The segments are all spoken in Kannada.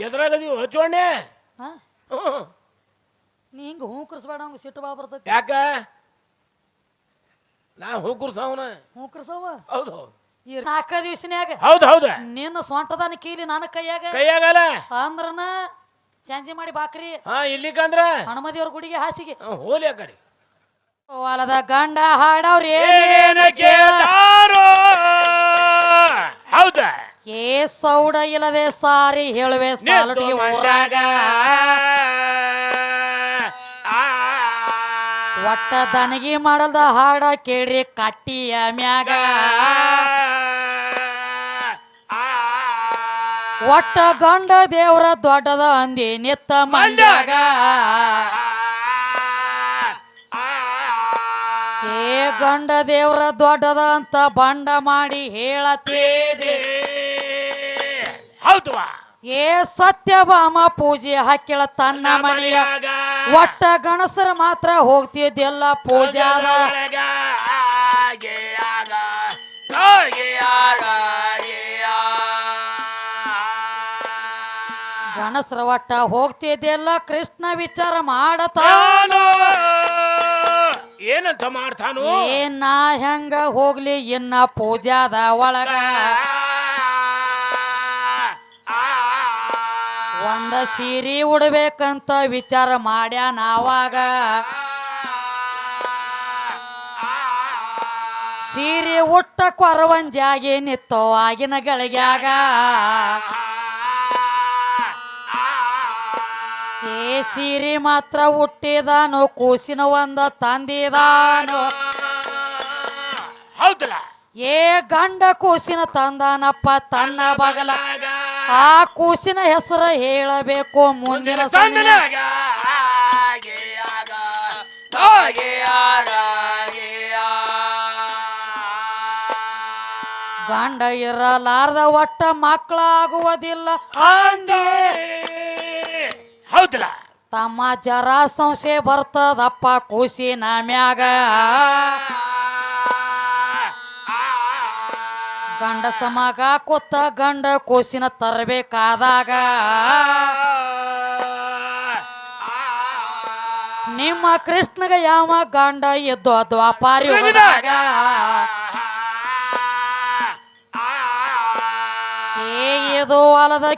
ಎದ್ರಾಗದೀವಿ ಹಚ್ಚೋಣೆ. ಹಾ. ನೀ ಹಿಂಗ ಹೂ ಕರ್ಸ್ಬೇಡ ಹಂಗ ಸಿಟ್ಟು ಬಾ ಬರ್ತೈತಿ. ಯಾಕ? ನಾ ಹೋಗುರ್ಸವನ ಹೂ ಕರ್ಸವ ಹೌದು ಹೌದು. ಈ ನಾಲ್ಕ ದಿವ್ಸನ್ಯಾಗ ಹೌದು ಹೌದು. ನಿನ್ನ ಸೊಂಟದಾನ ಕೀಲಿ ನನ್ನ ಕೈಯಾಗ? ಕೈಯಾಗಲ್ಲ ಅಂದ್ರನ ಚಾಂಜಿ ಮಾಡಿ ಬಾಕ್ರಿ. ಹಾ ಇಲ್ಲಿಕಂದ್ರ ಹನುಮದೇವ್ರ ಗುಡಿಗೆ ಹಾಸಿಗೆ. ಹ್ಮ್, ಹೋಲಿ ಆ ಕಡೆ. ಹೊಲದ ಗಂಡ ಹಾಡವ್ರ. ಏನೇನ ಕೇಳ್ತಾರೋ? ಹೌದ. ಏ ಸೌಡ ಇಲ್ಲದೆ ಸಾರಿ ಹೇಳುವೆ ಸಾಲುಟಿಗೆ ಊರಾಗ ಒಟ್ಟ ದನಗಿ ಮಾಡಲ್ದ ಹಾಡ ಕೇಳ್ರಿ ಕಟ್ಟಿಯ ಮ್ಯಾಗ. ಒಟ್ಟ ಗಂಡ ದೇವರ ದೊಡ್ಡದ ಅಂದಿ ನಿತ್ತ ಮಂಡ್ಯಾಗ. ಏ ಗಂಡ ದೇವರ ದೊಡ್ಡದ ಅಂತ ಬಂಡ ಮಾಡಿ ಹೇಳತ್ತೇದೆ ಹೌದವಾ ಏ ಸತ್ಯಭಾಮ ಪೂಜೆ ಹಾಕಿಳ ತನ್ನ ಮನೆಯ ಒಟ್ಟ ಗಣಸರ ಮಾತ್ರ ಹೋಗ್ತಿದ್ದೆಲ್ಲ ಪೂಜಾದ ಗಣಸರ ಒಟ್ಟ ಹೋಗ್ತಿದ್ದೆಲ್ಲ ಕೃಷ್ಣ ವಿಚಾರ ಮಾಡತಾನ ಏನಂತ ಮಾಡ್ತಾನು? ಏ ನಾ ಹೆಂಗ ಹೋಗ್ಲಿ ಇನ್ನ ಪೂಜಾದ ಒಳಗ? ಸೀರೆ ಉಡ್ಬೇಕಂತ ವಿಚಾರ ಮಾಡ್ಯಾನ ನಾವಾಗ ಸೀರೆ ಉಟ್ಟ ಕೊರವಂಜಾಗಿ ನಿತ್ತೋ ಆಗಿನ ಗಳಿಗ್ಯಾಗ ಏ ಸೀರೆ ಮಾತ್ರ ಹುಟ್ಟಿದಾನು ಕೂಸಿನ ಒಂದ ತಂದಿದಾನು. ಹೌದಲ್ಲ? ಏ ಗಂಡ ಕೂಸಿನ ತಂದಾನಪ್ಪ ತನ್ನ ಬಗಲ ಆ ಕೂಸಿನ ಹೆಸರು ಹೇಳಬೇಕು. ಮುಂದಿನ ಸಂದಿನ ಗಂಡ ಇರಲಾರ್ದ ಒಟ್ಟ ಮಕ್ಕಳಾಗುವುದಿಲ್ಲ. ಅಂದೆ. ಹೌದಲ್ಲ? ತಮ್ಮ ಜರ ಸಂಶಯ ಬರ್ತದಪ್ಪ ಕೂಸಿನ ಮ್ಯಾಗ. ಗಂಡಸ ಸಮಾಗ ಕೊತ್ತ ಗಂಡ ಕೋಸಿನ ತರಬೇಕಾದಾಗ ನಿಮ್ಮ ಕೃಷ್ಣಗ ಯಾವ ಗಂಡ ಎದ್ದು ದ್ವಾಪಾರಿ ಯುಗದಾಗ ಏ ಇದು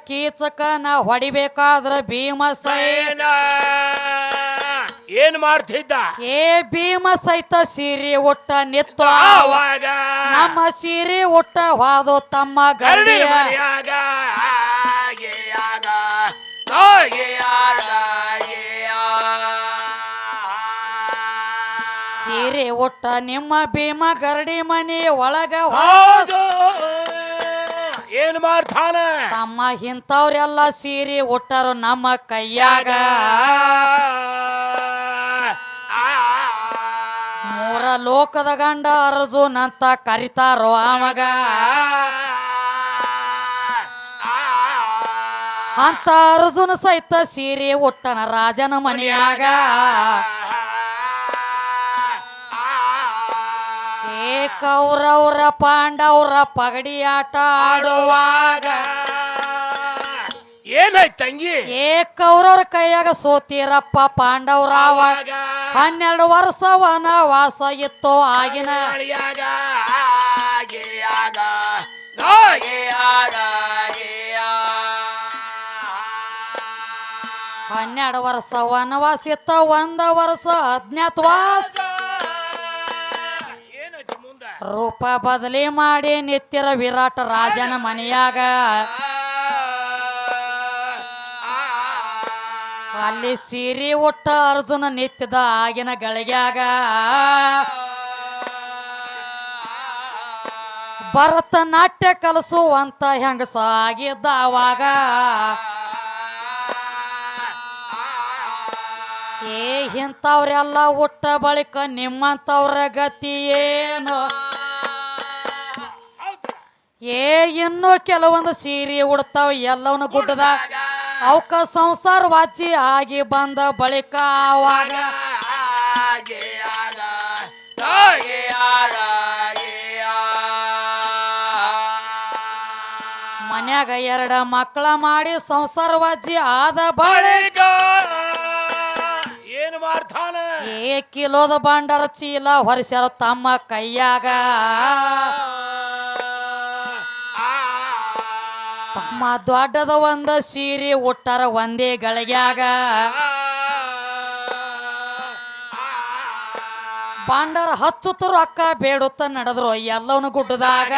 ಕೀಚಕ ನಾ ಹೊಡಿಬೇಕಾದ್ರ ಭೀಮಸೈನ? ಏನ್ ಮಾಡ್ತಿದ್ದ? ಏ ಭೀಮ ಸಹಿತ ಸೀರೆ ಉಟ್ಟ ನಿತ್ತು ಆವಾಗ ನಮ್ಮ ಸೀರೆ ಉಟ್ಟ ವಾದು ತಮ್ಮ ಗರ್ಡಿ ಗಂಡಿಯ. ಮನೆಯಾಗ. ಸೀರೆ ಉಟ್ಟ ನಿಮ್ಮ ಭೀಮ ಗರಡಿ ಮನೆ ಒಳಗ ಹೋದ. ಹೌದು. ಏನ್ ಮಾಡ್ತಾನ? ತಮ್ಮ ಇಂಥವ್ರೆಲ್ಲ ಸೀರೆ ಉಟ್ಟರು ನಮ್ಮ ಕೈಯಾಗ. ಲೋಕದ ಗಂಡ ಅರ್ಜುನ್ ಅಂತ ಕರಿತಾರೋ ಆಮಗ ಅಂತ ಅರ್ಜುನ ಸಹಿತ ಸೀರೆ ಉಟ್ಟನ ರಾಜನ ಮನೆಯಾಗ. ಏ ಕೌರವ್ರ ಪಾಂಡವ್ರ ಪಗಡಿ ಆಟ ಆಡುವಾಗ. ಏನಾಯ್ತು ತಂಗಿ? ಏ ಕೌರವ್ರ ಕೈಯಾಗ ಸೋತಿರಪ್ಪ ಪಾಂಡವ್ರ ಅವಾಗ ಹನ್ನೆರಡು ವರ್ಷ ವನವಾಸ ಇತ್ತು ಆಗಿನ. ಹನ್ನೆರಡು ವರ್ಷ ವನವಾಸ ಇತ್ತ ಒಂದ ವರ್ಷ ಅಜ್ಞಾತವಾಸ. ರೂಪ ಬದಲಿ ಮಾಡಿ ನಿತ್ಯರ ವಿರಾಟ ರಾಜನ ಮನೆಯಾಗ. ಅಲ್ಲಿ ಸೀರೆ ಒಟ್ಟ ಅರ್ಜುನ ನಿತ್ಯದ ಆಗಿನ ಗಳಿಗ್ಯಾಗ. ಭರತನಾಟ್ಯ ಕಲಿಸುವಂತ ಹೆಂಗ ಸಾಗಿದ್ದ ಅವಾಗ ಏ, ಇಂಥವ್ರೆಲ್ಲ ಹುಟ್ಟ ಬಳಿಕ ನಿಮ್ಮಂಥವ್ರ ಗತಿ ಏನು? ಏ, ಇನ್ನು ಕೆಲವೊಂದು ಸೀರೆ ಉಡ್ತಾವ ಎಲ್ಲವನು ಗುಡ್ಡದ ಅವಕ್ಕ ಸಂಸಾರ ವಾಚಿ ಆಗಿ ಬಂದ ಬಳಿಕ ಮನ್ಯಾಗ ಎರಡ ಮಕ್ಕಳ ಮಾಡಿ ಸಂಸಾರ ವಾಚಿ ಆದ ಬಳಿಕ ಏನು ಮಾಡ್ತಾನ? ಏ ಕಿಲೋದ ಬಂಡರ ಚೀಲ ಹೊರಿಸ್ಯಾರ ತಮ್ಮ ಕೈಯಾಗ. ತಮ್ಮ ದೊಡ್ಡದ ಒಂದ ಸೀರೆ ಒಟ್ಟಾರ ಒಂದೇ ಗಳಿಗ್ಯಾಗ. ಬಾಂಡರ್ ಹಚ್ಚುತ್ತ ರೊಕ್ಕ ಬೇಡುತ್ತ ನಡೆದ್ರು ಎಲ್ಲವನು ಗುಡ್ಡದಾಗ.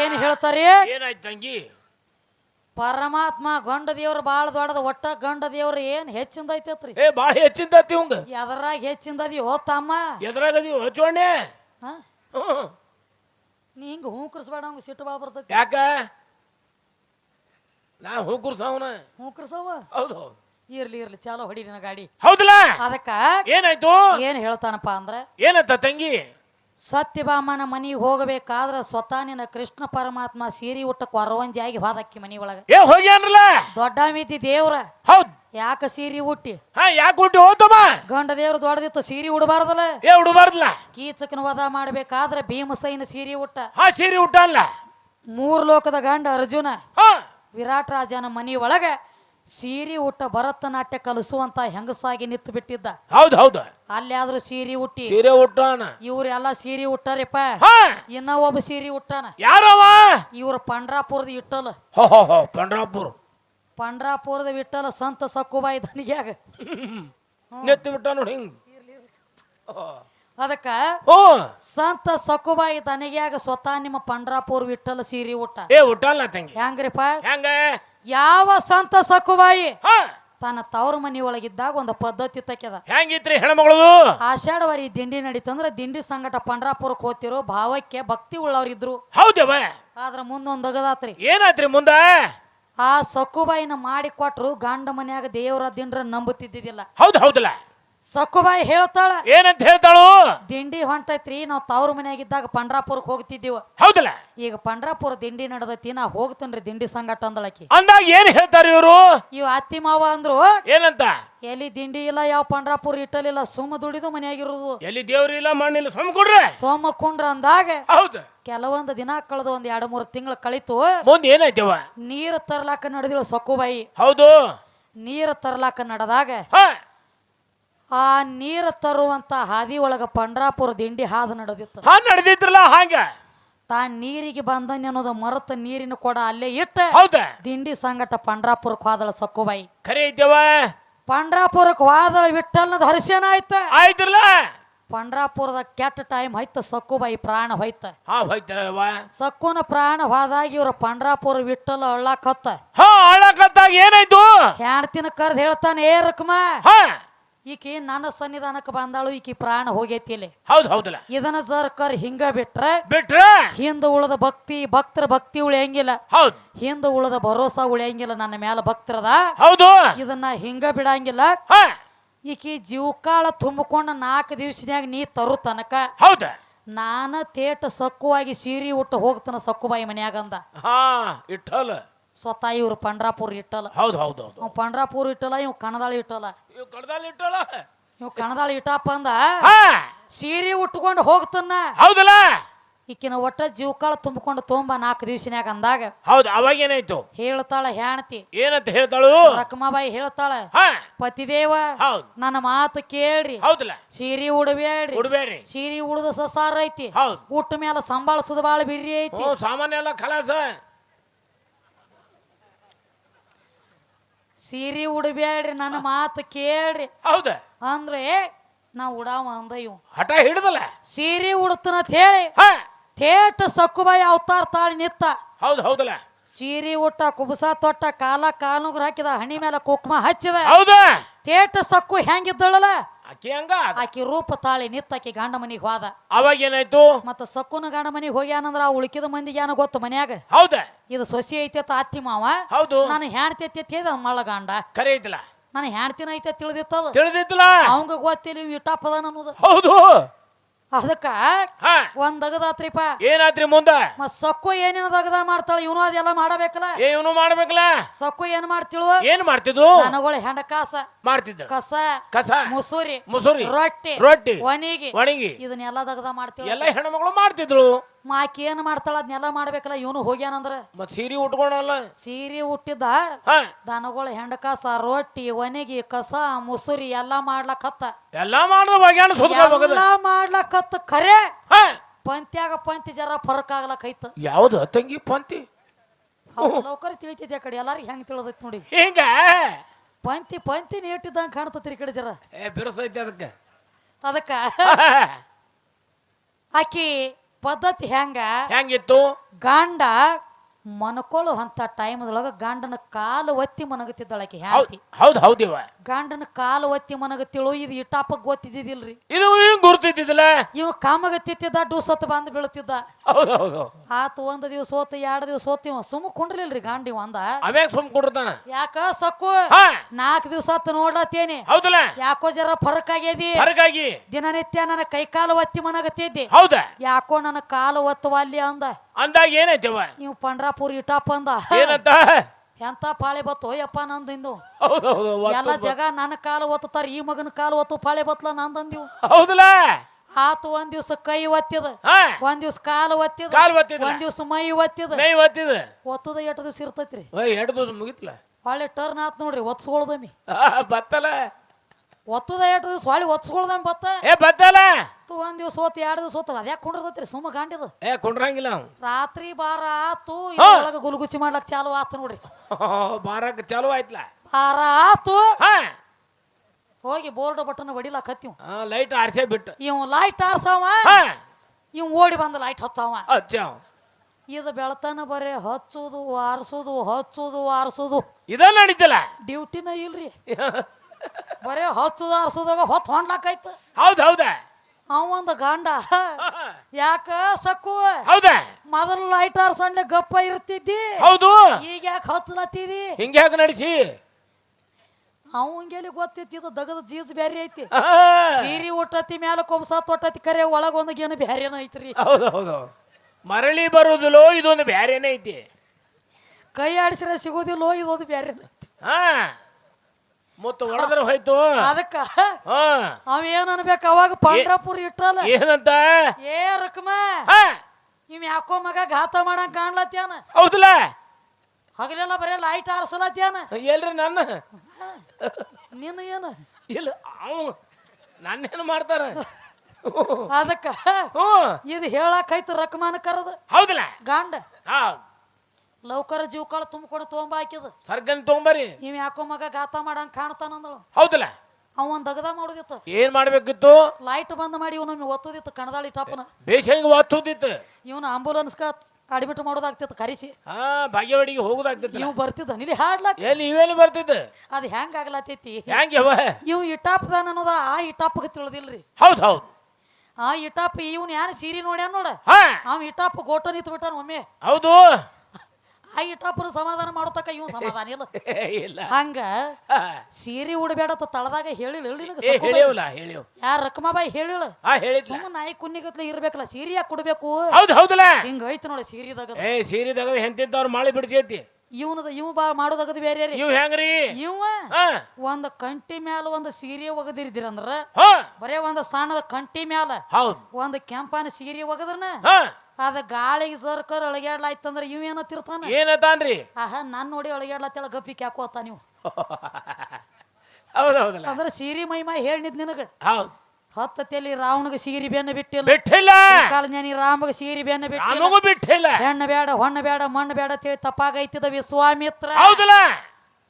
ಏನ್ ಹೇಳ್ತಾರೆ? ಏನಾಯ್ತು ತಂಗಿ? ಪರಮಾತ್ಮ ಗಂಡ ದೇವ್ರ ಬಾಳ ದೊಡ್ಡದ ಒಟ್ಟ ಗಂಡ ದೇವ್ರ ಏನ್ ಹೆಚ್ಚಿಂದ ಐತತ್ರಿ? ಏ ಬಾಳ ಹೆಚ್ಚಿಂದ ಇವಂಗ. ಎದರಾಗ ಹೆಚ್ಚಿಂದದಿ ಹೋ ತಮ್ಮ? ಅದಿ ಹಚ್ಚೋಣೆ? ಹಾ? ನೀ ಹಿಂಗ ಅವ್ ಹಂಗ ಸಿಟ್ಟು ಬಾ ಬರ್ತೈತಿ. ಯಾಕ? ನಾ ಹೂಕುರ್ಸವನ ಹೂಕರ್ಸವ ಹೌದು. ಇರ್ಲಿ ಇರ್ಲಿ ಚಾಲೋ ಹೊಡಿ ನಿನ್ನ ಗಾಡಿ. ಹೌದಲ್ಲ? ಅದಕ್ಕ ಏನಾಯ್ತು? ಏನ್ ಹೇಳ್ತಾನಪ್ಪ ಅಂದ್ರೆ? ಏನತ್ತ ತಂಗಿ? ಸತ್ಯಭಾಮನ ಮನೆಗೆ ಹೋಗಬೇಕಾದ್ರ ಸ್ವತಃ ನಿನ್ನ ಕೃಷ್ಣ ಪರಮಾತ್ಮ ಸೀರಿ ಊಟಕ್ಕೆ ಹೊರವಂಜಿ ಆಗಿ ಹೋದಕ್ಕಿ ಮನಿ ಒಳಗ ಏ ಹೋಗ್ಯಾನ್ರಲ್ಲ? ದೊಡ್ಡ ಮಿತಿ ದೇವ್ರ. ಹೌದ್. ಯಾಕ ಸೀರಿ ಉಟ್ಟಿ ಹಾ ಯಾಕೆ ಹುಟ್ಟಿ ಹೋತಮ್ಮ. ಗಂಡ ದೇವ್ರ ದೊಡ್ಡದಿತ್ತು ಸೀರಿ ಉಡಬಾರ್ದಲ್ಲ? ಏ ಹುಡುಬಾರ್ದಲ್ಲ ಕೀಚಕನ ವಧ ಮಾಡ್ಬೇಕಾದ್ರ ಭೀಮಸೈನ ಸೀರಿ ಉಟ್ಟ ಹಾ ಸೀರೆ ಹುಟ್ಟಲ್ಲ ಮೂರ್ ಲೋಕದ ಗಂಡ ಅರ್ಜುನ. ಹಾ. ವಿರಾಟ್ ರಾಜನ ಮನಿ ಒಳಗ ಸೀರಿ ಉಟ್ಟ ಭರತನಾಟ್ಯ ಕಲಿಸುವಂತ ಹೆಂಗಸಾಗಿ ನಿಂತು ಬಿಟ್ಟಿದ್ದ. ಹೌದ್ ಹೌದು. ಅಲ್ಲಿ ಆದ್ರೂ ಸೀರಿ ಉಟ್ಟಿ. ಸೀರೆ ಹುಟ್ಟಾನ ಇವ್ರೆಲ್ಲ ಸೀರಿ ಉಟ್ಟಾರಪ್ಪ. ಹಾ. ಇನ್ನ ಒಬ್ಬ ಸೀರಿ ಉಟ್ಟಾನ. ಯಾರವ? ಇವ್ರ ಪಂಡ್ರಾಪುರದ ಇಟ್ಟಲ. ಪಂಡ್ರಾಪುರ. ಪಂಡ್ರಾಪುರದ ವಿಠಲ ಸಂತ ಸಕ್ಕುಬಾಯಿ ದನಿಗ್ಯಾಗ ನೆತ್ತಿ ಬಿಟ್ಟ ನೋಡಿ ಹಿಂಗ್. ಅದಕ್ಕ ಸಂತ ಸಕ್ಕುಬಾಯಿ ದನಿಗ್ಯಾಗ ಸ್ವತಃ ನಿಮ್ಮ ಪಂಡ್ರಾಪುರ ವಿಠಲ ಸೀರಿ ಉಟ್ಟ. ಏ ಹುಟ್ಟಲ್ಲ ತಂಗಿ. ಹೆಂಗ್ರಿಪ್ಪ? ಹೆಂಗ? ಯಾವ ಸಂತ ಸಕ್ಕುಬಾಯಿ ಹಾ. ತನ್ನ ತವರು ಮನಿ ಒಳಗಿದ್ದಾಗ ಒಂದು ಪದ್ಧತಿ ತಕ್ಯದ. ಹೆಂಗಿತ್ರಿ ಆಷಾಢ ವಾರಿ ದಿಂಡಿ ನಡೀತಂದ್ರ ದಿಂಡಿ ಸಂಗಟ ಪಂಡ್ರಾಪುರಕ್ಕೆ ಹೋತಿರೋ ಭಾವಕ್ಕೆ ಭಕ್ತಿ ಉಳ್ಳವ್ರಿದ್ರು. ಹೌದವ. ಆದ್ರ ಮುಂದೊಂದು ಅಗದಾತ್ರಿ ಏನಾತ್ರಿ ಮುಂದ? ಆ ಸಕ್ಕುಬಾಯಿನ ಮಾಡಿ ಕೊಟ್ರು ಗಂಡ ಮನ್ಯಾಗ ದೇವರ ದಿಂಡ್ರ ನಂಬುತ್ತಿದ್ದಿದ್ದಿಲ್ಲ. ಹೌದು ಹೌದಲ್ಲ. ಸಕ್ಕುಬಾಯಿ ಹೇಳ್ತಾಳ. ಏನಂತ ಹೇಳ್ತಾಳು? ಹೊಂಟೈತ್ರಿ. ನಾವು ತವ್ರ ಮನೆಯಾಗಿದ್ದಾಗ ಪಂಡ್ರಾಪುರಕ್ಕೆ ಹೋಗ್ತಿದ್ದೀವಿ. ಹೌದಲ್ಲ? ಈಗ ಪಂಡ್ರಾಪುರ ದಿಂಡಿ ನಡೆದೈತಿ ನಾ ಹೋಗ್ತೇನ್ರಿ ದಿಂಡಿ ಸಂಗಟ ಅಂದಳಕಿ. ಅಂದಾಗ ಏನ್ ಹೇಳ್ತಾರ ಇವರು? ಇವ್ ಅತ್ತಿ ಮಾವ ಅಂದ್ರು ಏನಂತ? ಎಲ್ಲಿ ದಿಂಡಿ ಇಲ್ಲ ಯಾವ ಪಂಡ್ರಾಪುರ ಇಟ್ಟಲಿಲ್ಲ ಸುಮ್ಮ ದುಡಿದು ಮನೆಯಾಗಿರೋದು. ಎಲ್ಲಿ ದೇವ್ರು ಇಲ್ಲ ಮಣ್ಣಿಲ್ಲ ಸೋಮ ಕೊಡ್ರೆ. ಸೋಮ ಕುಂಡ್ರ ಅಂದಾಗ ಹೌದು. ಕೆಲವೊಂದು ದಿನ ಕಳೆದು ಒಂದ್ ಎರಡ್ ಮೂರು ತಿಂಗಳು ಕಳಿತು. ಮುಂದೆ ಏನಾಯ್ತವ? ನೀರು ತರ್ಲಾಕ ನಡೆದಿಲ್ಲ ಸೊಕ್ಕುಬಾಯಿ. ಹೌದು. ನೀರು ತರ್ಲಾಕ ನಡೆದಾಗ ಆ ನೀರು ತರುವಂತ ಹಾದಿ ಒಳಗ ಪಂಡ್ರಾಪುರ ದಿಂಡಿ ಹಾದು ನಡೆದಿತ್ತು. ಹಾ ನಡೆದಿದ್ರಲ್ಲ ಹಾಂಗ? ತಾ ನೀರಿಗೆ ಬಂದನೆ ಅನ್ನೋದು ಮರತ ನೀರಿನ ಕೊಡ ಅಲ್ಲೇ ಇಟ್ಟ ಹೌದ? ದಿಂಡಿ ಸಂಗಟ ಪಂಡ್ರಾಪುರಕ್ಕೆ ಹೋದಳ ಸಕ್ಕುಬಾಯಿ ಖರೆ ಇದ್ದೇವ? ಪಂಡ್ರಾಪುರಕ್ಕೆ ಹೋದಳ ವಿಠಲ್ನದ ಹರ್ಷನ ಆಯ್ತ? ಆಯ್ತ್ರಲ್ಲ ಪಂಡ್ರಾಪುರದ ಕೆಟ್ಟ ಟೈಮ್ ಹೋಯ್ತ ಸಕ್ಕುಬಾಯಿ ಪ್ರಾಣ ಹೋಯ್ತ. ಹಾ ಹೋಯ್ತವ ಸಕ್ಕುನ ಪ್ರಾಣ ಹೋದಾಗ ಇವ್ರ ಪಂಡ್ರಾಪುರ ವಿಠಲ ಅಳ್ಳಾಕತ್ತ. ಹಾ ಆಳಕತ್ತಾಗ ಏನಾಯ್ತು? ಹೆಣ್ತಿನ ಕರ್ದ್ ಹೇಳ್ತಾನೆ ಏ ರಕ್ಮ ಹಾ. ಈಕಿ ನನ್ನ ಸನ್ನಿಧಾನಕ್ಕೆ ಬಂದಾಳು ಈಕಿ ಪ್ರಾಣ ಹೋಗೈತಿ ಇಲ್ಲಿ. ಹೌದು ಹೌದಲ್ಲ. ಇದನ್ನ ಸರ್ಕಾರ ಹಿಂಗ ಬಿಟ್ರೆ ಬಿಟ್ರ? ಹಿಂದ ಉಳದ ಭಕ್ತಿ ಭಕ್ತರ ಭಕ್ತಿ ಉಳಿಯಂಗಿಲ್ಲ. ಹೌದು. ಹಿಂದ ಉಳದ ಭರೋಸಾ ಉಳಿಯಂಗಿಲ್ಲ ನನ್ನ ಮ್ಯಾಲ ಭಕ್ತರದ. ಹೌದು. ಇದನ್ನ ಹಿಂಗ ಬಿಡಂಗಿಲ್ಲ. ಈಕಿ ಜೀವಕಾಳ ತುಂಬಿಕೊಂಡ ನಾಲ್ಕು ದಿವ್ಸನ್ಯಾಗ ನೀ ತರು ತನಕ. ಹೌದ. ನಾನ ತೇಟ ಸಕ್ಕುವಾಗಿ ಸೀರಿ ಉಟ್ಟು ಹೋಗ್ತಾನ ಸಕ್ಕುಬಾಯಿ ಮನ್ಯಾಗ ಅಂದ. ಹಾ ಇಟ್ಟಲ್ಲ. ಸ್ವತಃ ಇವ್ರು ಪಂಡ್ರಾಪುರ್ ಇಟ್ಟಲ್ಲ. ಹೌದ್ ಹೌದ್ ಹೌದು. ಅವ್ ಪಂಡ್ರಾಪುರ ಇಟ್ಟಲ್ಲ ಇವ್ ಕಣದಾಳ ಇಟ್ಟಲ್ಲ. ಇವ್ ಕಡ್ದಲ್ಲಿ ಇಟ್ಟಲ್ಲ. ಇವ್ ಕಣದಾಳ ಇಟ್ಟಪ್ಪ ಅಂದ ಹಾ. ಸೀರೆ ಉಟ್ಕೊಂಡು ಹೋಗ್ತನ್ನ. ಹೌದಲ್ಲ? ಈಕಿನ ಒಟ್ಟ ಜೀವಕಾಳ ತುಂಬಿಕೊಂಡು ತುಂಬ ನಾಲ್ಕು ದಿವ್ಸನ್ಯಾಗ ಅಂದಾಗ ಹೌದು ಅವಾಗ ಏನಾಯ್ತು? ಹೇಳ್ತಾಳ ಹೆಣತಿ ಏನಂತ ಹೇಳ್ತಾಳು? ರಕಮಾಬಾಯಿ ಹೇಳ್ತಾಳ ಹಾ. ಪತಿದೇವ ಹೌದು. ನನ್ನ ಮಾತು ಕೇಳ್ರಿ. ಹೌದಲ್ಲ? ಸೀರೆ ಉಡಬೇಡ್ರಿ. ಉಡಬೇಡ್ರಿ. ಸೀರೆ ಉಡದ ಸಸಾರ ಐತಿ. ಹೌದು. ಊಟ ಮೇಲೆ ಸುದ ಬಾಳ ಬಿರ್ರಿ ಐತಿ. ಹ್ಞೂ ಸಾಮಾನ್ಯ ಎಲ್ಲ ಖಲಾಸ. ಸೀರೆ ಉಡಬೇಡ್ರಿ ನನ್ನ ಮಾತು ಕೇಳ್ರಿ. ಹೌದ? ಅಂದ್ರೆ ನಾ ಉಡಾವ ಅಂದ ಇವ್. ಹಠ ಹಿಡಿದಲ್ಲ? ಸೀರೆ ಉಡತನ ಹೇಳಿ ಥೇಟ್ ತೇಟ ಸಕ್ಕುಬಾಯಿ ಅವತಾರ ತಾಳಿ ನಿತ್ತ. ಹೌದು ಹೌದಲ್ಲ? ಸೀರೆ ಉಟ್ಟ ಕುಬಸ ತೊಟ್ಟ ಕಾಲ ಕಾಲುಗ್ರ ಹಾಕಿದ ಹಣಿ ಮೇಲೆ ಕುಕ್ಮ ಹಚ್ಚಿದ. ಹೌದ? ತೇಟ ಸಕ್ಕು ಹೆಂಗಿದ್ದಳಲ್ಲ? ಆಕಿ ಹಂಗ. ಆಕಿ ರೂಪ ತಾಳಿ ನಿತ್ತಾಕಿ ಗಂಡ ಮನಿಗೆ ಹೋದ. ಅವಾಗ ಏನಾಯ್ತು? ಮತ್ತ ಸಕ್ಕುನ ಗಂಡ ಮನಿಗೆ ಹೋಗ್ಯಾನಂದ್ರ ಆ ಉಳ್ಕಿದ ಮಂದಿಗೆ ಏನೋ ಗೊತ್ತು ಮನ್ಯಾಗ? ಹೌದ? ಇದು ಸೊಸಿ ಐತೆ ಅತ್ತಿ ಮಾವ. ಹೌದು. ನಾನು ಹೆಣ್ತಿ ಐತೆ ಮಳ್ಳ ಗಂಡ. ಕರೆ ಐತಲ್ಲ ನಾನು ಹೆಣ್ತಿನ ಐತೆ ತಿಳಿದಿತ್ತದ ತಿಳಿದಿತ್ತಲ್ಲ ಅವಂಗ ಗೊತ್ತಿಲ್ಲ ಇವ್ ಇಟ್ಟಪ್ಪದ ಅನ್ನೋದು. ಹೌದು. ಅದಕ್ಕ ಒಂದ್ ಏನಾತ್ರಿ ಮುಂದ? ಮತ್ ಸಕ್ಕು ಏನೇನು ದಗದ ಮಾಡ್ತಾಳ ಇವನು ಅದೆಲ್ಲ ಮಾಡಬೇಕಲ್ಲ? ಇವನು ಮಾಡ್ಬೇಕಲ್ಲ? ಸಕ್ಕು ಏನ್ ಮಾಡ್ತಿಳು? ಏನ್ ಮಾಡ್ತಿದ್ರು ದನಗಳ ಹೆಂಡ ಕಾಸ ಮಾಡ್ತಿದ್ರು ಕಸ ಕಸ ಮುಸುರಿ ಮುಸುರಿ ರೊಟ್ಟಿ ರೊಟ್ಟಿ ಒಣಗಿ ಒಣಗಿ. ಇದನ್ನೆಲ್ಲ ದಗದ ಮಾಡ್ತೀವಿ ಎಲ್ಲ ಹೆಣ್ಮಗಳು ಮಾಡ್ತಿದ್ರು. ಮಾಕಿ ಏನ್ ಮಾಡ್ತಾಳ ಅದನ್ನೆಲ್ಲ ಮಾಡ್ಬೇಕಲ್ಲ ಇವನು ಹೋಗ್ಯಾನಂದ್ರ ಮತ್ ಸೀರೆ ಉಟ್ಕೊಳಲ್ಲ ಸೀರೆ ಉಟ್ಟಿದ್ದ ದನಗಳು ಹೆಂಡ ಕಸ ರೊಟ್ಟಿ ಒಣಗಿ ಕಸ ಮುಸುರಿ ಎಲ್ಲಾ ಮಾಡ್ಲಕತ್ತ. ಎಲ್ಲಾ ಮಾಡ್ದ ಸುದ್ಕೋಬೇಕದ ಎಲ್ಲಾ ಮಾಡ್ಲಕತ್ತ ಖರೆ. ಪಂತ್ಯಾಗ ಪಂತಿ ಜರ ಫರಕ್ ಆಗ್ಲಕೈತ ಯಾವ್ದು ತಂಗಿ ಪಂತಿ ಲೌಕರ್ ತಿಳಿತೈತಿ ಆ ಕಡೆ? ಎಲ್ಲಾರಿಗೆ ಹೆಂಗ್ ತಿಳಿದೈತಿ ನೋಡಿ. ಹಿಂಗ? ಪಂತಿ ಪಂತಿ ನೀಟಿದ್ದಂಗ ಕಾಣ್ತತ್ರಿ ಈ ಕಡೆ ಜರ. ಏ ಬಿರುಸೈತಿ ಅದಕ್ಕೆ. ಅದಕ್ಕ? ಆಕಿ ಪದ್ಧತಿ ಹೆಂಗ? ಹೆಂಗಿತ್ತು? ಗಂಡ ಮನ್ಕೊಳ್ಳೋ ಟೈಮ್ ಒಳಗ ಗಂಡನ ಕಾಲು ಒತ್ತಿ ಮನಗುತ್ತಿದ್ದಳಕಿ ಹೌದು ಹ್ಯಾಂತಿ ಹೌದ್ ಹೌದಿವ ಗಂಡನ ಕಾಲು ಒತ್ತಿ ಮನಗ ತಿಳು ಇದು ಇಟಾಪ ಗೊತ್ತಿದ್ದಿಲ್ರಿ ಇದು ಗುರ್ತಿದ್ದಿಲ್ಲ ಇವ ಕಾಮಗತ್ತಿದ್ದ ಡೂಸತ್ ಬಂದು ಬೀಳುತ್ತಿದ್ದ. ಹೌದು ಹೌದು ಆತ ಒಂದ್ ದಿವ್ಸ ಸೋತ ಎರಡು ದಿವ್ಸ ಇವ ಸುಮ್ಮ ಕುಂಡ್ರಿಲ್ರಿ ಗಾಂಡಿ ಒಂದ ಅಮ್ಯಾಗ ಸುಮ್ ಕುಡ್ತಾನ ಯಾಕ ಸಕ್ಕು? ಹಾ. ನಾಲ್ಕು ದಿವ್ಸ ಆತ ನೋಡ್ಲತ್ತೇನಿ. ಹೌದಲ್ಲ? ಯಾಕೋ ಜರ ಫರಕ್ ಆಗ್ಯದಿ ಹೊರಗಾಗಿ ದಿನನಿತ್ಯ ನನ್ನ ಕೈ ಕಾಲು ಒತ್ತಿ ಮನಗತ್ತಿದ್ದಿ. ಹೌದ? ಯಾಕೋ ನನ್ನ ಕಾಲು ಒತ್ತುವಲ್ಲಿ ಅಂದ. ಅಂದಾಗ ಏನೈತೆ ನೀವು ಪಂಡ್ರಾಪುರ್ ಇಟಾಪ ಅಂದ. ಏನಂತ? ಎಂತ ಪಾಳೆ ಬತ್ತು? ಯಪ್ಪ ನಂದಿಂದು ಎಲ್ಲ ಜಗ ನನ್ನ ಕಾಲು ಒತ್ತತಾರ ಈ ಮಗನ ಕಾಲು ಒತ್ತು ಪಾಳೆ ಬತ್ಲ ನಂದಂದಿವು ಹೌದಲ್ಲ ಆತು ಒಂದ್ ದಿವ್ಸ ಕೈ ಒತ್ತಿದ ಒಂದ್ ದಿವ್ಸ ಕಾಲು ಒತ್ತಿದ ಕಾಲ್ ಒತ್ತಿದ್ರ? ಒಂದ್ ದಿವ್ಸ ಮೈ ಒತ್ತಿದ. ಮೈ ಒತ್ತಿದ. ಒತ್ತದ ಎಷ್ಟು ದಿವ್ಸ ಇರ್ತೈತ್ರಿ? ಓಯ್ ಎರಡು ದಿವಸ ಮುಗಿತ್ಲ? ಹೊಳ್ಳಿ ಟರ್ನ್ ಆತ್ ನೋಡ್ರಿ ಒತ್ಸ್ಕೊಳ್ದಮಿ ಆ, ಬತ್ತಲ್ಲ ಒತ್ತದ ಎಷ್ಟು ದಿವ್ಸ ಹೊಳ್ಳಿ ಒತ್ಸ್ಕೊಳ್ದಮಿ ಬತ್ತ. ಏ ಬದ್ದಲ್ಲ ತು ಒಂದ್ ದಿವ್ಸ ಹೋತ್ ಎರಡು ದಿವ್ಸ ಹೋತದ ಅದ್ಯಾಕ ಕುಂಡ್ರತೈತ್ರಿ ಸುಮ್ಮ ಗಾಂಡಿದ? ಏ ಕುಂಡ್ರಂಗಿಲ್ಲ ರಾತ್ರಿ ಬಾರ ಆತು. ಒಳಗ ಗುಲ್ಗುಚ್ಚಿ ಮಾಡ್ಲಕ್ ಚಾಲು ಆತು ನೋಡ್ರಿ. ಬಾರಕ್ ಚಾಲು ಆಯ್ತಲ್ಲ ಬಾರ ಆತು. ಹೋಗಿ ಬೋರ್ಡ್ ಬಟನ್ ಹೊಡಿಲಾಕ್ ಹತ್ತಿವ್. ಲೈಟ್ ಆರ್ಸೇ ಬಿಟ್ಟು. ಇವ್ ಲೈಟ್ ಆರ್ಸವ. ಇವ್ ಓಡಿ ಬಂದ ಲೈಟ್ ಹಚ್ಚವ ಅಚ್ಚ. ಇದು ಬೆಳತನ ಬರೇ ಹಚ್ಚುದು ಆರ್ಸುದು ಹಚ್ಚುದು ಆರ್ಸುದು. ಇದೆಲ್ಲ ನಡೀತಲ್ಲ? ಡ್ಯೂಟಿನ ಇಲ್ರಿ. ಬರೇ ಹಚ್ಚುದು ಆರ್ಸುದಾಗ ಹೊತ್ತು ಹೊಂಡ್ಲಾಕೈತ ಹೌದ್ ಹೌದ. ಅವಂದ ಗಂಡ. ಯಾಕ ಸಕ್ಕು? ಹೌದಾ. ಮೊದಲು ಲೈಟ್ ಆರ್ಸಂಡ್ಲೆ ಗಪ್ಪ ಇರ್ತಿದ್ದಿ. ಹೌದು. ಈಗ ಯಾಕೆ ಹಚ್ಚಲತ್ತಿದಿ? ಹಿಂಗ್ಯಾಕ ನಡೆಸಿ? ಅವಂಗೆಲಿ ಗೊತ್ತಿತ್ತು ಇದು ದಗದ ಜೀಜ್ ಬ್ಯಾರಿ ಐತಿ. ಸೀರಿ ಉಟ್ಟತಿ ಮ್ಯಾಲ ಕೊಬ್ಸ ತೊಟ್ಟತಿ ಕರೆ ಒಳಗ ಒಂದು ಏನು ಬ್ಯಾರೇನ ಐತ್ರಿ. ಹೌದು ಹೌದು. ಮರಳಿ ಬರುದಿಲ್ಲೋ ಇದೊಂದು ಬ್ಯಾರೇನೆ ಐತಿ. ಕೈ ಆಡಿಸಿರ ಸಿಗೋದಿಲ್ಲೋ ಇದೊಂದು ಬ್ಯಾರೇನ ಐತಿ. ಹಾ. ಮುತ್ತು ಹೊಡೆದ್ರೆ ಹೋಯ್ತು. ಅದಕ್ಕ? ಹಾ. ಅವ ಏನ್ ಅನ್ಬೇಕು? ಅವಾಗ ಪಾಂಡ್ರಾಪುರ್ ಇಟ್ಟಲ್ಲ ಏನಂತ? ಏ ರಕಮ. ಇವ್ ಯಾಕೋ ಮಗ ಘಾತ ಮಾಡಂಗ್ ಕಾಣ್ಲತ್ಯಾನ? ಹೌದಲ್ಲ? ಹಗಲೆಲ್ಲ ಬರೇ ಲೈಟ್ ಆರ್ಸಲತ್ಯಾನ? ಎಲ್ರಿ ನನ್ನ? ನಿನ್ನ ಏನು? ಇಲ್ಲ ಅವ ನನ್ನೇನು ಮಾಡ್ತಾರ? ಅದಕ್ಕ? ಇದು ಹೇಳಾಕೈತ ರಕ್ಮಾನ ಕರದ? ಹೌದಲ್ಲ? ಗಾಂಡ? ಹಾ. ಲೌಕರ ಜೀವಕಾಳ ತುಂಬಿಕೊಂಡು ತೊಗೊಂಬ ಹಾಕಿದ. ಸರ್ಗನ್ ತೊಗೊಂಬರಿ ನೀವು ಯಾಕೋ ಮಗ ಗಾತ ಮಾಡಂಗ್ ಕಾಣ್ತಾನಂದಳು. ಹೌದಲ್ಲ? ಅವ ಒಂದ್ ದಗದ ಮಾಡುದಿತ್ತು. ಏನ್ ಮಾಡ್ಬೇಕಿತ್ತು? ಲೈಟ್ ಬಂದ್ ಮಾಡಿ ಇವನು ಒತ್ತುದಿತ್ತು ಕಣದಾಳಿ ಟಪ್ಪನ ಬೇಷ ಹೆಂಗ್ ಒತ್ತುದಿತ್ತು? ಇವನು ಆಂಬುಲೆನ್ಸ್ ಅಡ್ಮಿಟ್ ಮಾಡೋದಾಗ್ತಿತ್ತು ಕರಿಸಿ. ಹಾ ಭಾಗ್ಯವಾಡಿಗೆ ಹೋಗುದಾಗ್ತಿತ್ತು. ನೀವು ಬರ್ತಿದ್ದ ನಿಲಿ ಹಾಡ್ಲಾಕ ಎಲ್ಲಿ ಇವೆಲ್ಲಿ ಬರ್ತಿದ್ದ? ಅದ್ ಹೆಂಗ್ ಆಗ್ಲತ್ತೈತಿ ಹೆಂಗೆ ಅವ ಇವ್ ಇಟಾಪ್ದಾನ ಅನ್ನೋದ ಆ ಇಟಾಪ್ಗೆ ತಿಳಿದಿಲ್ರಿ. ಹೌದ್ ಹೌದ್. ಆ ಇಟಾಪ್ ಇವನ್ ಯಾನ್ ಸೀರಿ ನೋಡ್ಯಾನ ನೋಡ? ಹಾ. ಅವ್ ಇಟಾಪ್ ಗೋಟ ನಿಂತ್ ಬಿಟ್ಟಾನ ಒಮ್ಮೆ. ಹೌದು. ಆ ಇಟ್ಟಾಪುರ ಸಮಾಧಾನ ಮಾಡತಕ್ಕ ಇವ್ ಸಮಾಧಾನ ಇಲ್ಲ. ಇಲ್ಲ. ಹಂಗ. ಸೀರೆ ಉಡಬೇಡತ್ತ ತಳದಾಗ ಹೇಳಿಲ್ಲ ಏ ಹೇಳಿವಲ್ಲ ಹೇಳಿವ್. ಯಾರ ರಕ್ಮಾಬಾಯಿ ಹೇಳಿಲ್ಲ ಆ ಹೇಳಿದ್ಲ. ಸುಮ್ಮ ನಾಯಿ ಕುನ್ನಿಗತ್ಲೆ ಇರ್ಬೇಕಲ್ಲ ಸೀರೆ ಯಾಕೆ ಕೊಡ್ಬೇಕು ಹೌದ್ ಹೌದಲ್ಲ ಹಿಂಗ ಐತಿ ನೋಡಿ ಸೀರಿದಾಗ ಏ ಸೀರೆದಾಗ ಹೆಂತಿದ್ದವ್ರು ಮಾಡಿ ಬಿಡ್ಸೈತಿ ಇವನದ ಇವ್ ಬಾ ಮಾಡೋದಗದ ಬೇರೆ ರೀ. ಇವ್ ಹೆಂಗ್ರಿ? ಇವ ಹಾ. ಒಂದ್ ಕಂಟಿ ಮ್ಯಾಲ ಒಂದ್ ಸೀರೆ ಒಗದಿರಿದಿರಂದ್ರ ಹಾ. ಬರೇ ಒಂದ್ ಸಣ್ಣದ ಕಂಟಿ ಮ್ಯಾಲ ಹೌದ್. ಒಂದ್ ಕೆಂಪಾನ ಸೀರೆ ಒಗದ್ರನ ಹಾ. ಅದ ಗಾಳಿಗೆ ಸರ್ಕರ್ ಅಳಗ್ಯಾಡ್ಲಾಯ್ತಂದ್ರ ಇವ್ ಏನತ್ತಿರ್ತಾನ ಏನತಾನ್ರಿ ಆಹಾ ನಾನ್ ನೋಡಿ ಅಳಗ್ಯಾಡ್ಲತ್ತೇಳ ಗಪ್ಪಿ ಕ್ಯಾಕೋತ ನೀವು ಹೌದೌದಲ್ಲ ಅಂದ್ರ ಸೀರೆ ಮೈ ಮೈ ಹೇಳಿದ್ ನಿನಗ. ಹೌದ್. ಹತ್ತತೆಲಿ ರಾವಣಗ ಸೀರೆ ಬೆನ್ನ ಬಿಟ್ಟಿಲ್ಲ. ಬಿಟ್ಟಿಲ್ಲ. ಜ್ಞಾನಿ ರಾಮಗ ಸೀರೆ ಬೆನ್ನ ಬಿಟ್ಟಿಲ್ಲ. ನಮಗೂ ಬಿಟ್ಟಿಲ್ಲ. ಹೆಣ್ಣ ಬೇಡ ಹೊಣ್ಣ ಬೇಡ ಮಣ್ಣು ಬೇಡ ತಿಳಿ ತಪ್ಪಾಗೈತಿದ ವಿಶ್ವಾಮಿತ್ರ. ಹೌದಲ್ಲ.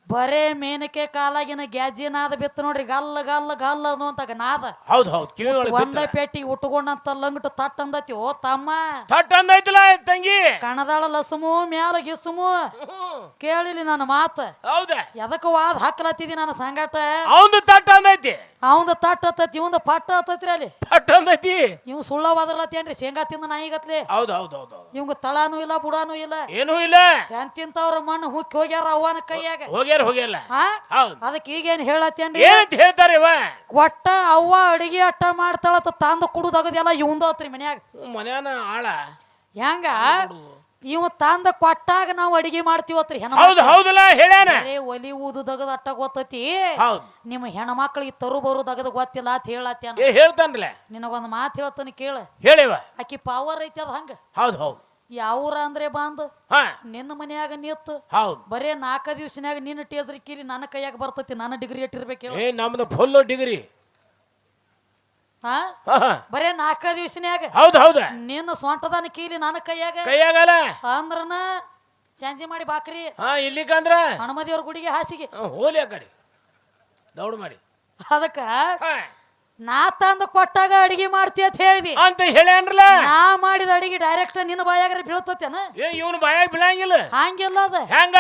ಬರೇ ಮೇನಕೆ ಕಾಲಾಗಿನ ಗ್ಯಾಜಿನಾದ ಬಿತ್ತು ನೋಡ್ರಿ ಗಲ್ಲ ಗಲ್ಲ ಗಲ್ಲ ಅನ್ನುವಂತಾಗ ನಾದ. ಹೌದು ಹೌದು ಒಂದ ಪೇಟಿ ಉಟ್ಕೊಂಡಂತ ಲಂಗಟ ತಟ್ ಅಂದತಿ ಓ ತಮ್ಮ. ತಟ್ ಅಂದೈತಲ್ಲ ತಂಗಿ? ಕಣದಾಳ ಲಸಮು ಮ್ಯಾಲ ಗಿಸುಮು. ಕೇಳಿಲಿ ನನ್ನ ಮಾತ. ಹೌದ. ಎದಕ್ಕ ವಾದ ಹಾಕ್ಲತ್ತಿದಿ ನನ್ನ ಸಂಗಾಟ? ಅವನು ತಟ್ ಅಂದೈತಿ. ಅವಂದ ತಟ್ಟ ಹತ್ತತಿ ಇವಂದ ಪಟ್ಟ ಹತ್ತತ್ರಿ ಅಲ್ಲಿ. ತಟ್ ಅಂದೈತಿ ಇವ್ ಸುಳ್ಳ ವಾದರ್ಲತ್ತೇನ್ರಿ ಶೇಂಗಾ ತಿಂದ ನಾಯಿ ಗತ್ಲಿ. ಹೌದು ಹೌದು ಹೌದು ಇವಂಗ ತಳಾನು ಇಲ್ಲ ಬುಡಾನು ಇಲ್ಲ. ಏನೂ ಇಲ್ಲ. ಎಂತಿಂತವ್ರ ಮಣ್ಣು ಹುಕ್ಕಿ ಹೋಗ್ಯಾರ ಅವನ ಕೈಯಾಗ? ಹೋಗ್ಯಾರ ಹೋಗ್ಯಲ್ಲ ಆ? ಹೌದು. ಅದಕ್ಕೆ ಈಗೇನ್ ಹೇಳತ್ತೇನ್ರಿ? ಏನಂತ ಹೇಳ್ತಾರೆ ಇವ? ಒಟ್ಟ ಅವ್ವ ಅಡಿಗೆ ಅಟ್ಟ ಮಾಡ್ತಾಳತ್ತ ತಂದು ಕುಡುದಾಗದೆಲ್ಲ ಇವಂದತ್ರಿ ಮನ್ಯಾಗ. ಮನ್ಯಾನ ಆಳ. ಹೆಂಗ? ಇವ ತಂದ ಕೊಟ್ಟಾಗ ನಾವು ಅಡಿಗೆ ಮಾಡ್ತೀವತ್ರಿ ಹೆಣ ಹೌದು ಹೌದಲ್ಲ ಹೇಳ್ಯಾನ. ಒಲಿ ಊದು ದಗದ ಅಟ್ಟ ಗೊತ್ತೈತಿ. ನಿಮ್ಮ ಹೆಣ್ಮಕ್ಳಿಗೆ ತರು ಬರು ದಗದ ಗೊತ್ತಿಲ್ಲ ಅಂತ ಹೇಳತ್ತೇನ? ಏ ಹೇಳ್ತಾನ್ರಲ್ಲ ನಿನಗೊಂದು ಮಾತು ಹೇಳ್ತಾನೆ ಕೇಳ. ಹೇಳಿವ. ಆಕಿ ಪವರ್ ಐತಿ ಅದ ಹಂಗ? ಹೌದು ಹೌದು. ಯಾವೂರ ಅಂದ್ರೆ ಬಂದ್? ನಿನ್ನ ಮನ್ಯಾಗ ನಿತ್ತು ಹೌದು. ಬರೇ ನಾಲ್ಕ ದಿವ್ಸನ್ಯಾಗ ನಿನ್ನ ಟೇಸರಿ ಕೀರಿ ನನ್ನ ಕೈಯಾಗ ಬರ್ತತಿ ನನ್ನ ಡಿಗ್ರಿ ಇಟ್ಟಿರ್ಬೇಕು ನಮ್ದು ಫುಲ್ ಡಿಗ್ರಿ ಹಾ. ಬರೇ ನಾಲ್ಕ ದಿವಸನ್ಯಾಗ. ಹೌದು ಹೌದು. ನಿನ್ನ ಸ್ವಂಟದಾನ ಕೀಲಿ ನನ್ನ ಕೈಯಾಗ. ಕೈಯಾಗಲ್ಲ. ಅಂದ್ರನ ಚಾಂಜಿ ಮಾಡಿ ಬಾಕ್ರಿ. ಹಾ ಇಲ್ಲಿಕಂದ್ರ ಹನುಮದೇವ್ರ ಗುಡಿಗೆ ಹಾಸಿಗೆ. ಹೋಲಿ ಆ ಕಡೆ. ದೌಡ್ ಮಾಡಿ. ಅದಕ್ಕ. ನಾ ತಂದು ಕೊಟ್ಟಾಗ ಅಡಿಗೆ ಮಾಡ್ತಿ ಅಂತ ಹೇಳಿದಿ. ಅಂತ ಹೇಳ್ಯಾನ್ರಲ್ಲ ನಾ ಮಾಡಿದ ಅಡಿಗೆ ಡೈರೆಕ್ಟ್ ನಿನ್ನ ಬಾಯಾಗ್ರೆ ಬೀಳ್ತತೇನ? ಏ ಇವನು ಬಾಯಾಗ ಬೀಳಂಗಿಲ್ಲ. ಹಂಗಿಲ್ಲ ಅದ. ಹೆಂಗ?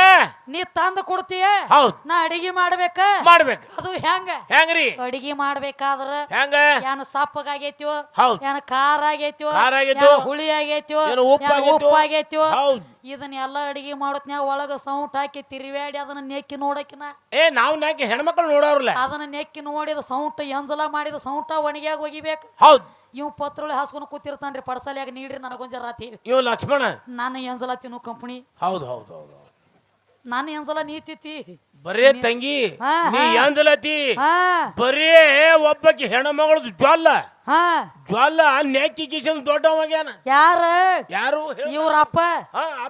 ನೀ ತಂದು ಕೊಡ್ತೀಯ? ಹೌದ್. ನಾ ಅಡಿಗೆ ಮಾಡ್ಬೇಕ? ಮಾಡ್ಬೇಕು. ಅದು ಹೆಂಗ? ಹೆಂಗ್ರಿ? ಅಡಿಗೆ ಮಾಡ್ಬೇಕಾದ್ರ ಹೆಂಗ? ಏನ್ ಸಪ್ಪಗಾಗೈತಿವೋ? ಹೌದ್. ಏನ ಖಾರ ಆಗೈತಿವೋ ಖಾರ ಆಗೈತೋ? ಏನ್ ಹುಳಿ ಆಗೈತಿವೋ ಏನು ಉಪ್ಪು ಆಗೈತೋ? ಉಪ್ಪು ಹೌದ್. ಇದನ್ನೆಲ್ಲ ಅಡಿಗೆ ಮಾಡೋತ್ನ್ಯಾಗ ಒಳಗ ಸೌಂಟ್ ಹಾಕಿ ತಿರುವ್ಯಾಡಿ ಅದನ್ನ ನೆಕ್ಕಿ ನೋಡಕಿನ. ಏ ನಾವು ನಾಕಿ ಹೆಣ್ಮಕ್ಳು ನೋಡೋರ್ಲ. ಅದನ್ನ ನೆಕ್ಕಿ ನೋಡಿದ ಸೌಂಟ್ ಎಂಜಲ ಮಾಡಿದ ಸೌಂಟ ಒಣಗ್ಯಾಗ ಒಗಿಬೇಕು ಹೌದು. ಇವ್ ಪತ್ರೊಳಿ ಹಾಸ್ಕೊಂಡು ಕೂತಿರ್ತಾನ್ರಿ ಪಡಸಾಲಿಯಾಗ ನೀಡ್ರಿ ನನಗೊಂಜ ರಾತಿ ಇವ್ ಲಕ್ಷ್ಮಣ. ನಾನು ಎಂಜಲ ತಿನ್ನು ಕಂಪನಿ. ಹೌದು ಹೌದು ಹೌದು ನಾನು ಎಂಜಲ ನೀತಿತಿ ಬರೇ ತಂಗಿ ಹಾ, ನೀ ಹಾ. ಎಂದಲತಿ ಹಾ. ಬರೇ ಒಬ್ಬಕಿ ಹೆಣ್ಮಗಳದು ಜ್ವಾಲ ಹಾ. ಜ್ವಾಲ ನೆಕ್ಕಿ ಕಿಶನ್ ದೊಡ್ಡವಾಗ್ಯಾನ ಯಾರ? ಯಾರು ಇವ್ರ ಅಪ್ಪ.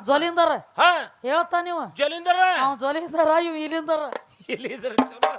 ಜೊಲಿಂದರ. ಹಾ. ಹೇಳ್ತಾ ನೀವು ಜಲಿಂದರ? ಜೊಲಿಂದರ ಇವ್ ಇಲ್ಲಿಂದರ ಇಲ್ಲಿದ್ರ ಚಲೋ.